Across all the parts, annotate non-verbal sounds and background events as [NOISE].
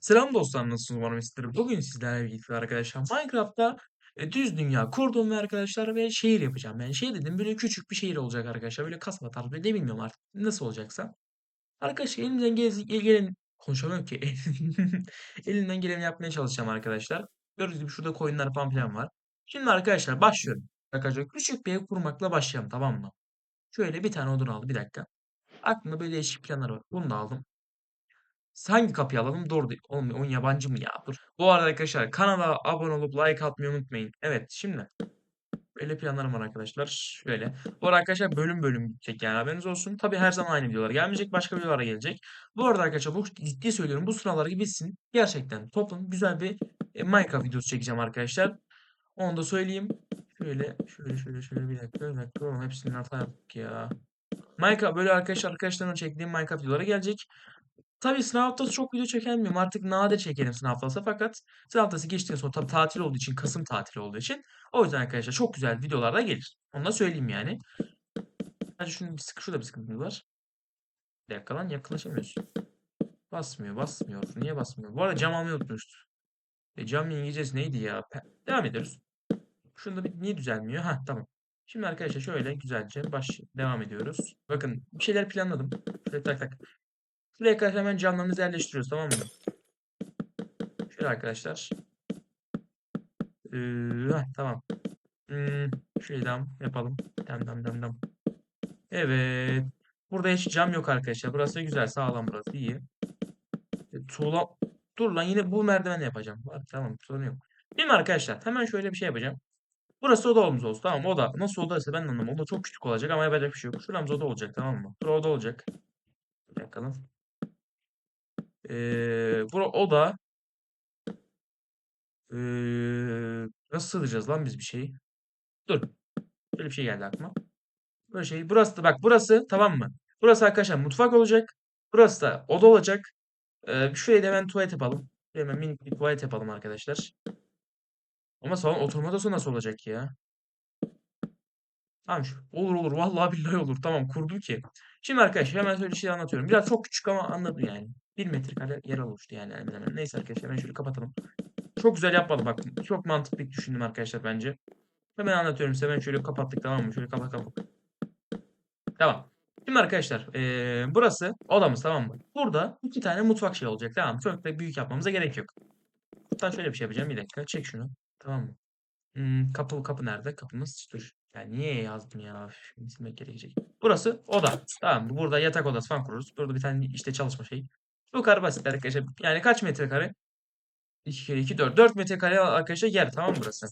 Selam dostlar nasılsınız umarım iyisinizdir. Bugün sizlerle birlikte arkadaşlar Minecraft'ta e, düz dünya kurdum ve arkadaşlar ve şehir yapacağım. Yani şey dedim böyle küçük bir şehir olacak arkadaşlar. Böyle kasaba tarzı de bilmiyorum artık nasıl olacaksa. Arkadaşlar elimden gel gelen konuşamıyorum ki. [LAUGHS] Elimden geleni yapmaya çalışacağım arkadaşlar. Gördüğünüz gibi şurada koyunlar falan filan var. Şimdi arkadaşlar başlıyorum. Arkadaşlar küçük bir ev kurmakla başlayalım tamam mı? Şöyle bir tane odun aldım bir dakika. Aklımda böyle değişik planlar var. Bunu da aldım. Hangi kapıyı alalım? Doğru değil. Oğlum oyun yabancı mı ya? Dur. Bu arada arkadaşlar kanala abone olup like atmayı unutmayın. Evet şimdi böyle planlarım var arkadaşlar. Şöyle. Bu arada arkadaşlar bölüm bölüm gidecek yani haberiniz olsun. Tabi her zaman aynı videolar gelmeyecek. Başka videolara gelecek. Bu arada arkadaşlar bu ciddi söylüyorum. Bu sınavlar bitsin. Gerçekten toplam güzel bir e, Minecraft videosu çekeceğim arkadaşlar. Onu da söyleyeyim. Şöyle şöyle şöyle şöyle bir dakika bir dakika. Oğlum hepsini hata yaptık ya. Minecraft böyle arkadaşlar arkadaşlarımla çektiğim Minecraft videoları gelecek. Tabii sınav haftası çok video çekemiyorum. Artık nadir çekerim sınav haftası fakat sınav haftası geçtikten sonra tabii tatil olduğu için, Kasım tatili olduğu için o yüzden arkadaşlar çok güzel videolar da gelir. Onu da söyleyeyim yani. Hadi şunu bir sıkı, şurada bir sıkıntımız var. Bir dakika lan yakınlaşamıyoruz. Basmıyor, basmıyor. Niye basmıyor? Bu arada cam almayı unutmuşuz. E, cam İngilizcesi neydi ya? Devam ediyoruz. Şunda bir, niye düzelmiyor? Ha tamam. Şimdi arkadaşlar şöyle güzelce baş devam ediyoruz. Bakın bir şeyler planladım. Şöyle tak tak. Şuraya kadar hemen camlarımızı yerleştiriyoruz tamam mı? Şöyle arkadaşlar. Ee, heh, tamam. Hmm, şöyle devam yapalım. Dem dem dem dem. Evet. Burada hiç cam yok arkadaşlar. Burası güzel. Sağlam burası. iyi. E, tuğla... Dur lan yine bu merdivenle yapacağım. Var, tamam sorun yok. Şimdi arkadaşlar hemen şöyle bir şey yapacağım. Burası odamız olsun tamam Oda. Nasıl odaysa ben de anlamam. Oda çok küçük olacak ama yapacak bir şey yok. Şuramız oda olacak tamam mı? Bura oda olacak. Bakalım. Ee, bura oda. Ee, nasıl sığdıracağız lan biz bir şeyi? Dur. Böyle bir şey geldi aklıma. Böyle şey. Burası da bak burası tamam mı? Burası arkadaşlar mutfak olacak. Burası da oda olacak. Ee, şuraya da hemen tuvalet yapalım. Hemen minik bir tuvalet yapalım arkadaşlar. Ama salon oturma odası nasıl olacak ya? Tamam. Olur olur. Vallahi billahi olur. Tamam kurdum ki. Şimdi arkadaşlar hemen şöyle bir şey anlatıyorum. Biraz çok küçük ama anladım yani. Bir metrekare yer oluştu yani hemen hemen. Neyse arkadaşlar hemen şöyle kapatalım. Çok güzel yapmadım bak. Çok mantıklı düşündüm arkadaşlar bence. Hemen anlatıyorum size. Hemen şöyle kapattık tamam mı? Şöyle kapat kapat. Tamam. Şimdi arkadaşlar eee, burası odamız tamam mı? Burada iki tane mutfak şey olacak tamam mı? Çok da büyük yapmamıza gerek yok. Hatta şöyle bir şey yapacağım bir dakika. Çek şunu. Tamam mı? Hmm, kapı kapı nerede? Kapımız dur. Ya niye yazdım ya? Silmek gerekecek. Burası oda. Tamam? Burada yatak odası falan kururuz. Burada bir tane işte çalışma şeyi. Bu kadar basit arkadaşlar. Yani kaç metrekare? 2 kere 2 4. 4 metrekare arkadaşlar yer tamam burası?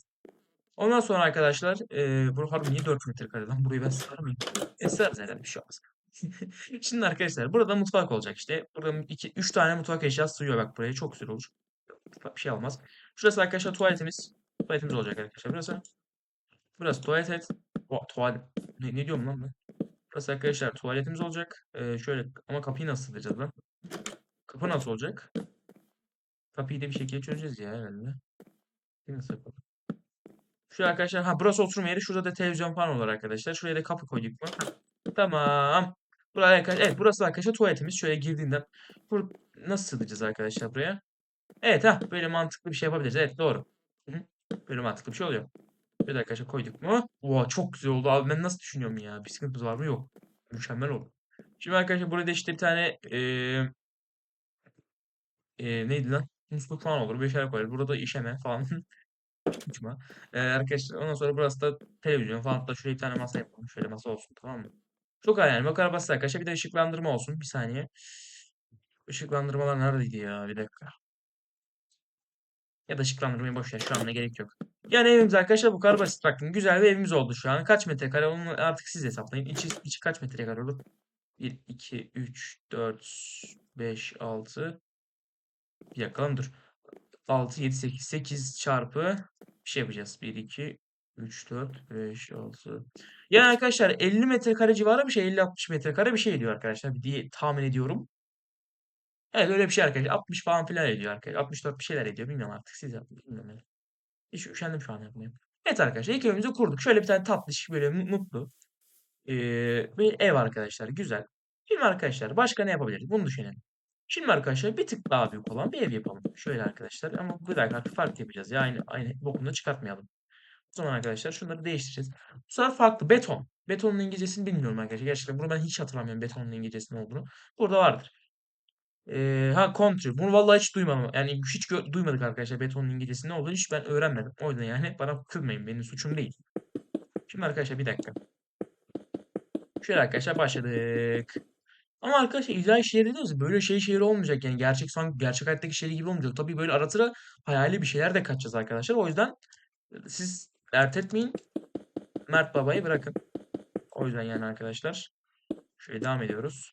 Ondan sonra arkadaşlar eee bu harbi niye 4 metrekare lan? Burayı ben sarmayayım. E sığarız herhalde bir şey olmaz. [LAUGHS] Şimdi arkadaşlar burada mutfak olacak işte. Burada 2 3 tane mutfak eşyası sığıyor bak buraya. Çok güzel olur. Bir şey olmaz. Şurası arkadaşlar tuvaletimiz. Tuvaletimiz olacak arkadaşlar burası. Burası tuvalet. O, tuvalet. Ne, ne diyorum lan ben? Burası arkadaşlar tuvaletimiz olacak. Ee, şöyle ama kapıyı nasıl sığdıracağız lan? Kapı nasıl olacak? Kapıyı da bir şekilde çözeceğiz ya herhalde. Nasıl yapalım? Şuraya arkadaşlar ha burası oturma yeri. Şurada da televizyon falan olur arkadaşlar. Şuraya da kapı koyduk mu? Tamam. Buraya arkadaşlar evet burası arkadaşlar tuvaletimiz. Şöyle girdiğinde bur nasıl sığdıracağız arkadaşlar buraya? Evet ha böyle mantıklı bir şey yapabiliriz. Evet doğru. Böyle mantıklı bir şey oluyor. Bir dakika arkadaşlar koyduk mu? Oha çok güzel oldu abi. Ben nasıl düşünüyorum ya? Bir sıkıntımız var mı? Yok. Mükemmel oldu. Şimdi arkadaşlar burada işte bir tane ee, ee, neydi lan? Musluk falan olur. Bir şeyler koyarız. Burada işeme falan. [LAUGHS] Uçma. Ee, arkadaşlar ondan sonra burası da televizyon falan. Hatta şuraya bir tane masa yapalım. Şöyle masa olsun tamam mı? Çok yani. Bakar basit arkadaşlar. Bir de ışıklandırma olsun. Bir saniye. Işıklandırmalar neredeydi ya? Bir dakika. Ya da ışıklandırmayı boş ver. Şu anda gerek yok. Yani evimiz arkadaşlar bu kadar basit. Bakın güzel bir evimiz oldu şu an. Kaç metrekare onu artık siz hesaplayın. İçi, içi kaç metrekare olur? 1, 2, 3, 4, 5, 6. Bir lan dur. 6, 7, 8. 8 çarpı bir şey yapacağız. 1, 2, 3, 4, 5, 6. Yani arkadaşlar 50 metrekare civarı bir şey. 50-60 metrekare bir şey ediyor arkadaşlar diye tahmin ediyorum. Evet öyle bir şey arkadaşlar. 60 falan filan ediyor arkadaşlar. 64 bir şeyler ediyor. Bilmiyorum artık siz yapın. Bilmiyorum yani. Hiç üşendim şu an yapmaya. Evet arkadaşlar ilk evimizi kurduk. Şöyle bir tane tatlış böyle mutlu ee, bir ev arkadaşlar. Güzel. Şimdi arkadaşlar başka ne yapabiliriz? Bunu düşünelim. Şimdi arkadaşlar bir tık daha büyük olan bir ev yapalım. Şöyle arkadaşlar ama bu kadar farklı farklı yapacağız. Ya aynı aynı bokunu çıkartmayalım. O zaman arkadaşlar şunları değiştireceğiz. Bu sefer farklı beton. Betonun İngilizcesini bilmiyorum arkadaşlar. Gerçekten bunu ben hiç hatırlamıyorum betonun İngilizcesinin olduğunu. Burada vardır. Ee, ha country. Bunu vallahi hiç duymadım. Yani hiç duymadık arkadaşlar betonun İngilizcesi ne olduğunu hiç ben öğrenmedim. O yüzden yani bana kızmayın. Benim suçum değil. Şimdi arkadaşlar bir dakika. Şöyle arkadaşlar başladık. Ama arkadaşlar illa şehir diyoruz böyle şey şehir olmayacak yani gerçek sanki gerçek hayattaki şehir gibi olmayacak. Tabii böyle ara sıra hayali bir şeyler de kaçacağız arkadaşlar. O yüzden e, siz dert etmeyin. Mert Baba'yı bırakın. O yüzden yani arkadaşlar. Şöyle devam ediyoruz.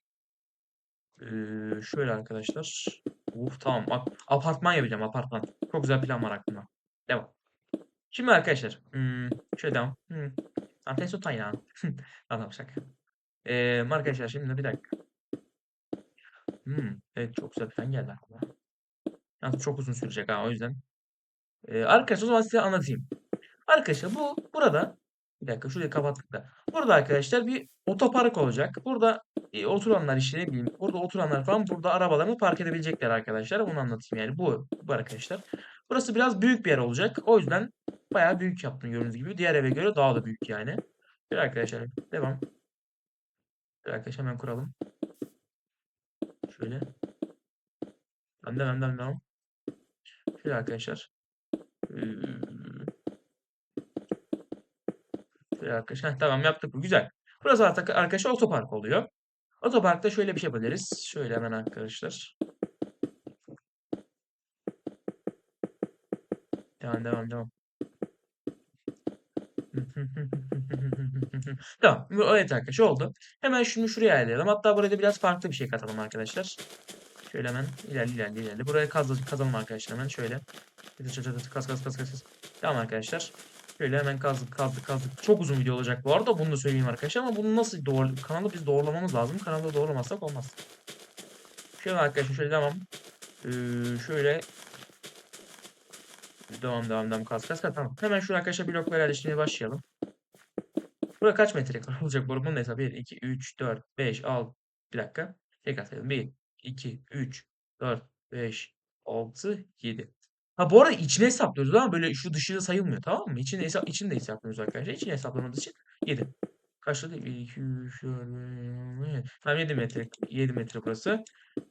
Ee, şöyle arkadaşlar. Uf tamam. Bak, apartman yapacağım apartman. Çok güzel plan var aklımda. Devam. Şimdi arkadaşlar. Hmm, şöyle devam. Hmm. Antes o. Tamam şaka. Ee, arkadaşlar şimdi bir dakika. Hmm, evet çok güzel plan geldi aklıma. Yalnız çok uzun sürecek ha o yüzden. Ee, arkadaşlar o zaman size anlatayım. Arkadaşlar bu burada bir dakika şurayı kapattık da. Burada arkadaşlar bir otopark olacak. Burada e, oturanlar işte ne bileyim burada oturanlar falan burada arabalarını park edebilecekler arkadaşlar. Bunu anlatayım yani bu, bu arkadaşlar. Burası biraz büyük bir yer olacak. O yüzden bayağı büyük yaptım gördüğünüz gibi. Diğer eve göre daha da büyük yani. Bir arkadaşlar devam. Bir arkadaşlar hemen kuralım. Şöyle. Devam devam devam. Şöyle arkadaşlar. Ee, şöyle arkadaşlar. Heh, tamam yaptık güzel. Burası artık arkadaşlar otopark oluyor. Otoparkta şöyle bir şey yapabiliriz. Şöyle hemen arkadaşlar. Devam devam devam. [LAUGHS] Tamam. Evet arkadaşlar oldu. Hemen şunu şuraya ayarlayalım. Hatta burada biraz farklı bir şey katalım arkadaşlar. Şöyle hemen ilerle ilerle ilerle. Buraya kaz, kazalım arkadaşlar hemen şöyle. Kaz kaz kaz kaz. Tamam arkadaşlar. Şöyle hemen kazdık kazdık kazdık. Çok uzun video olacak bu arada bunu da söyleyeyim arkadaşlar ama bunu nasıl doğru kanalı biz doğrulamamız lazım. Kanalı doğrulamazsak olmaz. Şöyle arkadaşlar şöyle devam. Ee, şöyle devam devam devam kaz kaz kaz tamam. Hemen şuraya arkadaşlar blokları yerleştirmeye başlayalım. Burada kaç metrekare [LAUGHS] olacak arada? Bunun hesabı 1, 2, 3, 4, 5, 6. Bir dakika. Tekrar sayalım. 1, 2, 3, 4, 5, 6, 7. Ha bu arada içine hesaplıyoruz ama böyle şu dışı da sayılmıyor tamam mı? İçini, hesap, içini de hesaplıyoruz arkadaşlar. İçini hesaplamamız için 7. Kaçtı? 1, 2, 3, 4, 5, Tamam 7 metre. 7 metre burası.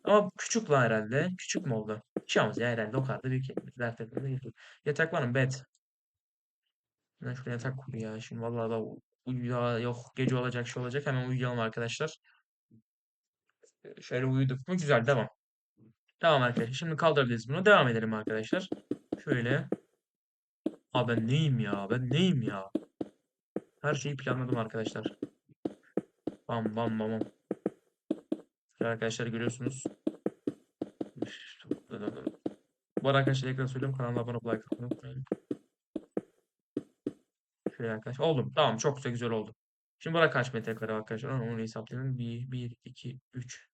Ama küçük lan herhalde. Küçük mü oldu? Hiç olmaz ya herhalde o kadar da büyük. Dert Yatak var mı? Bed. Ben şuraya yatak kur ya. Şimdi vallahi da uyuya yok gece olacak şey olacak. Hemen uyuyalım arkadaşlar. Şöyle uyuduk mu? Güzel devam. Tamam arkadaşlar. Şimdi kaldırabiliriz bunu. Devam edelim arkadaşlar. Şöyle. Aa ben neyim ya? Ben neyim ya? Her şeyi planladım arkadaşlar. Bam bam bam arkadaşlar görüyorsunuz. Bu arada arkadaşlar ekran söylüyorum. Kanala abone olmayı like atmayı unutmayın. Şöyle arkadaşlar. Oldu. Tamam çok güzel güzel oldu. Şimdi bura kaç metrekare arkadaşlar? Onu, onu hesaplayalım. 1, 1, 2, 3.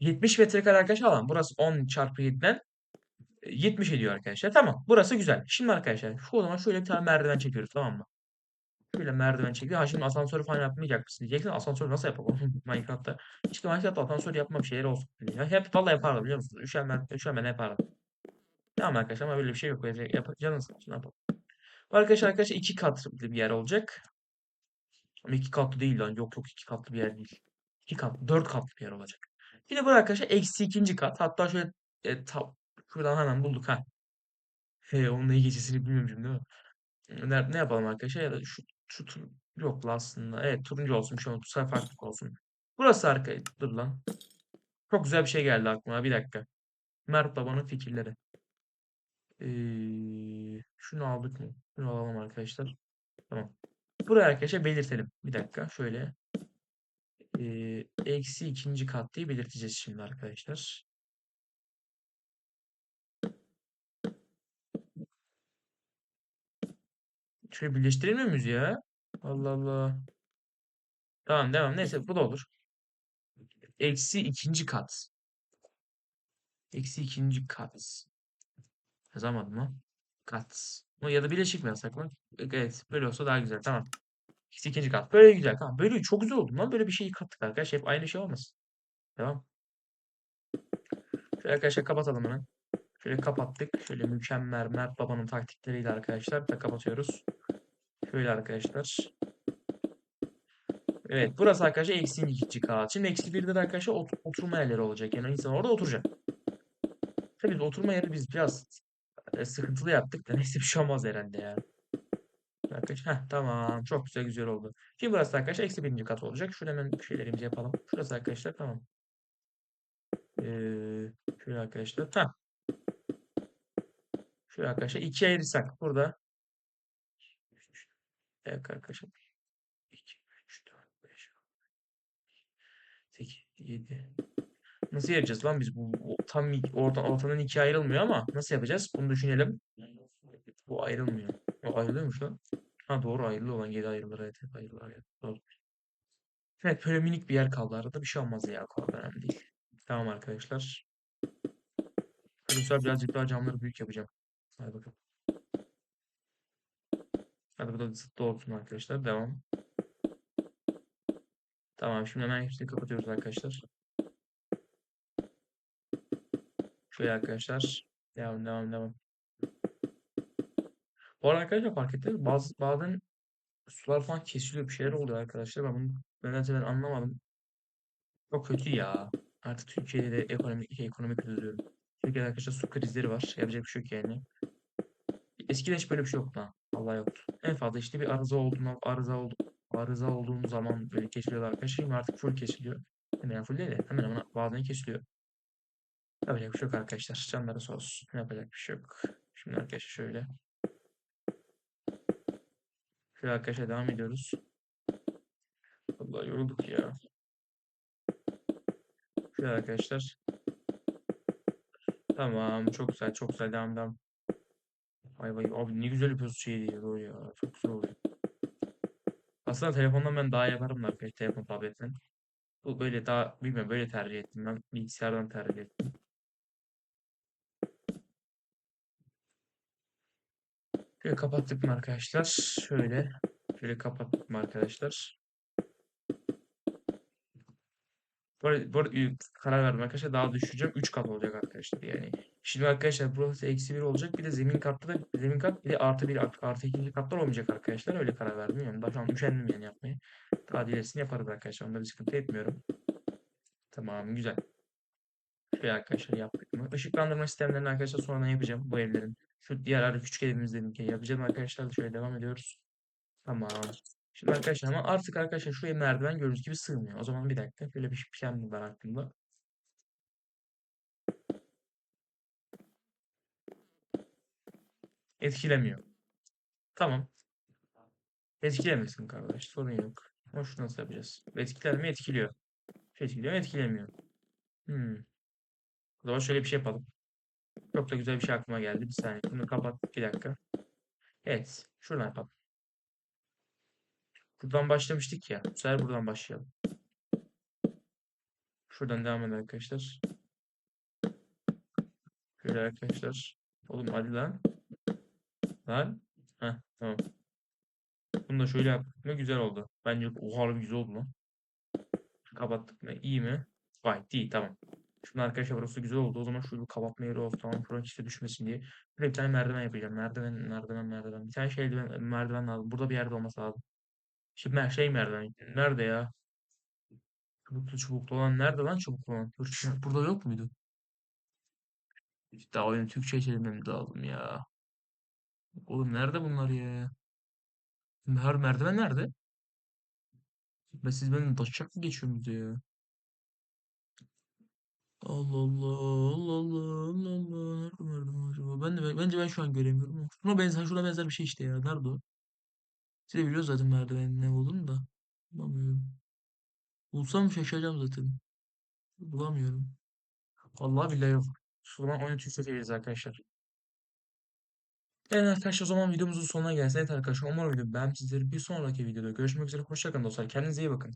70 metrekare arkadaşlar alan. Burası 10 çarpı 7'den 70 ediyor arkadaşlar. Tamam. Burası güzel. Şimdi arkadaşlar şu o zaman şöyle bir tane merdiven çekiyoruz tamam mı? Şöyle merdiven çekiyor. Ha şimdi asansörü falan yapmayacak mısın diyeceksin. Asansör nasıl yapalım [LAUGHS] Minecraft'ta? İşte Minecraft'ta asansör yapma şeyler olsun. Ya hep vallahi yapardım biliyor musunuz? Üşenmem, üşenmem yapardım. Tamam arkadaşlar ama böyle bir şey yok. Yap canınız sağ yapalım. Arkadaşlar arkadaşlar iki katlı bir yer olacak. Ama iki katlı değil lan. Yok yok iki katlı bir yer değil. İki katlı, dört katlı bir yer olacak. Bir de bu arkadaşlar eksi ikinci kat. Hatta şöyle e, ta, şuradan hemen bulduk ha. He, onun iyi gecesini bilmiyorum değil mi? Ne, ne yapalım arkadaşlar ya da şu, şu tur yok aslında. Evet turuncu olsun bir şey olsun. Farklılık olsun. Burası arka. Dur lan. Çok güzel bir şey geldi aklıma. Bir dakika. Mert Baba'nın fikirleri. Ee, şunu aldık mı? Şunu alalım arkadaşlar. Tamam. Buraya arkadaşlar belirtelim. Bir dakika. Şöyle. Ee, eksi ikinci kat diye belirteceğiz şimdi arkadaşlar. Şöyle birleştiremiyor muyuz ya? Allah Allah. Tamam devam. Neyse bu da olur. Eksi ikinci kat. Eksi ikinci kat. Yazamadım mı? Kat. Ya da bileşik mi yazsak mı? Evet. Böyle olsa daha güzel. Tamam. Eksi ikinci kat. Böyle güzel. Tamam. Böyle çok güzel oldu lan. Böyle bir şeyi kattık arkadaşlar. Hep aynı şey olmasın. Tamam. Şöyle arkadaşlar kapatalım hemen. Şöyle kapattık. Şöyle mükemmel Mert Baba'nın taktikleriyle arkadaşlar da kapatıyoruz. Şöyle arkadaşlar. Evet burası arkadaşlar eksi ikinci kat. Şimdi eksi birde de arkadaşlar ot oturma yerleri olacak. Yani insan orada oturacak. Tabii oturma yeri biz biraz e, sıkıntılı yaptık da [LAUGHS] neyse bir şey olmaz herhalde ya. Arkadaşlar heh, tamam çok güzel güzel oldu. Şimdi burası arkadaşlar eksi birinci kat olacak. Şurada hemen bir şeylerimizi yapalım. Şurası arkadaşlar tamam. Ee, şöyle arkadaşlar. Tamam. Şöyle arkadaşlar ikiye ayırırsak burada. Evet arkadaşlar. 2, 3, 4, 5, 8, 7. Nasıl yapacağız lan biz bu, tam orta, ortadan ikiye ayrılmıyor ama nasıl yapacağız? Bunu düşünelim. Bu ayrılmıyor. O ayrılıyormuş lan. Ha doğru ayrılıyor olan 7 ayrılır evet hep ayrılır. Evet, doğru. Evet böyle minik bir yer kaldı arada bir şey olmaz ya kadar önemli değil. Tamam arkadaşlar. Bu sefer birazcık daha camları büyük yapacağım. Hadi bakalım. Hadi bu da zıttı olsun arkadaşlar. Devam. Tamam şimdi hemen hepsini kapatıyoruz arkadaşlar. Şöyle arkadaşlar. Devam devam devam. Bu arada arkadaşlar fark ettiniz? Bazı, bazen sular falan kesiliyor bir şeyler oluyor arkadaşlar. Ben bunu nedense ben anlamadım. Çok kötü ya. Artık Türkiye'de de ekonomik ekonomik kriz diyorum. Türkiye'de arkadaşlar su krizleri var. Yapacak bir şey yok yani. Eskiden hiç böyle bir şey yoktu. Vallahi yoktu. En fazla işte bir arıza olduğunda arıza oldu arıza olduğum zaman böyle kesiliyorlar arkadaşlar. Artık full kesiliyor. Hemen full değil de hemen hemen bazen kesiliyor. Yapacak bir şey yok arkadaşlar. Canları sağ olsun. Yapacak bir şey yok. Şimdi arkadaşlar şöyle. Şöyle arkadaşlar devam ediyoruz. Vallahi yorulduk ya. Şöyle arkadaşlar. Tamam. Çok güzel. Çok güzel. Devam devam. Vay vay. Abi ne güzel yapıyorsun şey diye doğru ya. Çok güzel oluyor. Aslında telefondan ben daha yaparım da arkadaşlar. Telefon tabletten. Bu böyle daha bilmiyorum böyle tercih ettim ben. Bilgisayardan tercih ettim. Şöyle kapattık mı arkadaşlar? Şöyle. Şöyle kapattık mı arkadaşlar? Bu karar verdim arkadaşlar. Daha düşüreceğim. 3 kat olacak arkadaşlar yani. Şimdi arkadaşlar burası eksi 1 olacak. Bir de zemin katta da zemin kat bir de artı 1 artı 2. katlar olmayacak arkadaşlar. Öyle karar verdim. Yani daha şu an üşendim yani yapmaya. Daha ilerisini yaparız arkadaşlar. Onda bir sıkıntı etmiyorum. Tamam güzel. Şöyle arkadaşlar yaptık mı? Işıklandırma sistemlerini arkadaşlar sonradan yapacağım bu evlerin. Şu diğer küçük evimizden yapacağım arkadaşlar. Şöyle devam ediyoruz. Tamam. Şimdi arkadaşlar ama artık arkadaşlar şuraya merdiven gördüğünüz gibi sığmıyor. O zaman bir dakika. Böyle bir plan var aklımda. Etkilemiyor. Tamam. Etkilemesin kardeş. Sorun yok. Şunu nasıl yapacağız? Etkiler mi? Etkiliyor. Etkiliyor mu? Etkilemiyor. Hmm. O zaman şöyle bir şey yapalım. Çok da güzel bir şey aklıma geldi. Bir saniye. Bunu kapat. Bir dakika. Evet. Şuradan yapalım. Buradan başlamıştık ya. Bu sefer buradan başlayalım. Şuradan devam edelim arkadaşlar. Şöyle arkadaşlar. Oğlum hadi lan. Lan. Heh, tamam. Bunu da şöyle yaptık mı güzel oldu. Bence oha güzel oldu lan. Kapattık mı? İyi mi? Gayet iyi tamam. Şimdi arkadaşlar burası güzel oldu. O zaman şu bir kapatma yeri olsun. Tamam işte düşmesin diye. Bir tane merdiven yapacağım. Merdiven, merdiven, merdiven. Bir tane şey merdiven lazım. Burada bir yerde olması lazım. Şimdi şey merdiven. Nerede ya? Çubuklu çubuklu olan nerede lan çubuklu olan? Dur, [LAUGHS] burada yok muydu? Daha oyunu Türkçe çevirmem lazım ya. Oğlum nerede bunlar ya? Her merdiven nerede? Ben siz benim taşacak mı geçiyorsunuz ya? Allah Allah Allah Allah Allah Allah nerede merdiven acaba? Ben de bence ben şu an göremiyorum. Şuna benzer şuna benzer bir şey işte ya. Nerede o? Siz de biliyoruz zaten merdivenin ne olduğunu da. Bulamıyorum. Bulsam şaşıracağım zaten. Bulamıyorum. Allah billahi yok. Oyunu Türkçe çeviririz arkadaşlar. Evet arkadaşlar o zaman videomuzun sonuna gelsin. Evet arkadaşlar umarım video beğenmişsinizdir. Bir sonraki videoda görüşmek üzere. Hoşçakalın dostlar. Kendinize iyi bakın.